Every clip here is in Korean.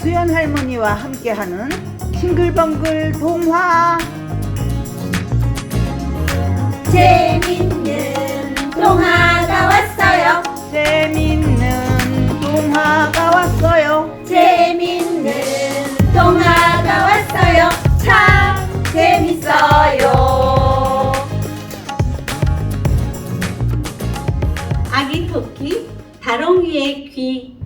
수연 할머니와 함께하는 싱글벙글 동화 재밌는 동화가 왔어요. 재밌는 동화가 왔어요 재밌는 동화가 왔어요. 참 재밌어요. 아기 토끼 다롱이의 귀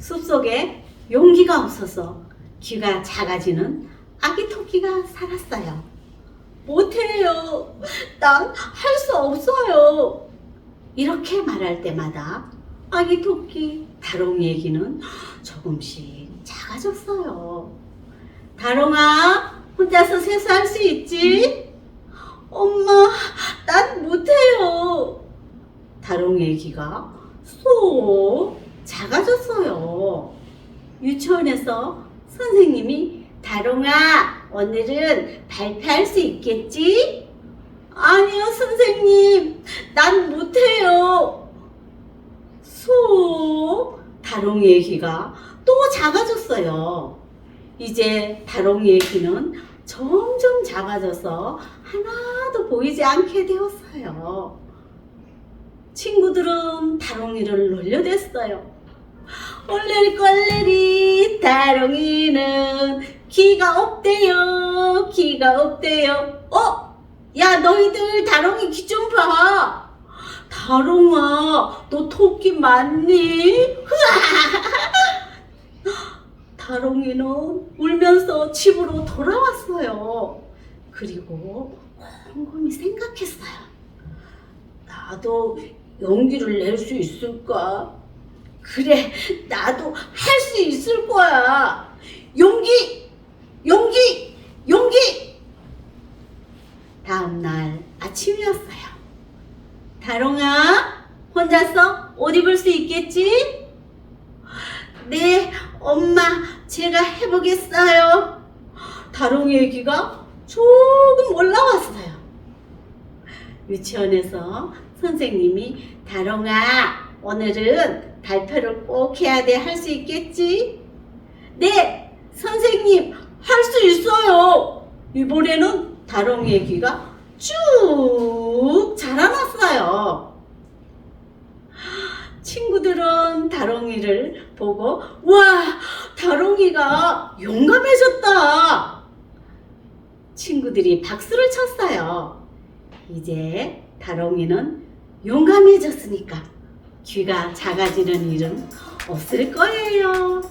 숲속에 용기가 없어서 귀가 작아지는 아기 토끼가 살았어요. 못해요. 난 할 수 없어요. 이렇게 말할 때마다 아기 토끼 다롱이의 귀는 조금씩 작아졌어요. 다롱아, 혼자서 세수할 수 있지? 엄마, 난 못해요. 다롱이의 귀가 쏙 작아졌어요. 유치원에서 선생님이 다롱아, 오늘은 발표할 수 있겠지? 아니요, 선생님. 난 못해요. 소, 다롱이의 귀가 또 작아졌어요. 이제 다롱이의 귀는 점점 작아져서 하나도 보이지 않게 되었어요. 친구들은 다롱이를 놀려댔어요. 얼레리 꼴레리 다롱이는 귀가 없대요. 귀가 없대요. 어? 야 너희들 다롱이 귀 좀 봐. 다롱아 너 토끼 맞니? 다롱이는 울면서 집으로 돌아왔어요. 그리고 곰곰이 생각했어요. 나도 용기를 낼 수 있을까? 그래, 나도 할 수 있을 거야. 용기, 용기, 용기! 다음날 아침이었어요. 다롱아, 혼자서 옷 입을 수 있겠지? 네, 엄마, 제가 해보겠어요. 다롱이의 귀가 조금 올라왔어요. 유치원에서 선생님이 다롱아, 오늘은 발표를 꼭 해야 돼. 할 수 있겠지? 네, 선생님, 할 수 있어요. 이번에는 다롱이의 귀가 쭉 자라났어요. 친구들은 다롱이를 보고, 와, 다롱이가 용감해졌다. 친구들이 박수를 쳤어요. 이제 다롱이는 용감해졌으니까 귀가 작아지는 일은 없을 거예요.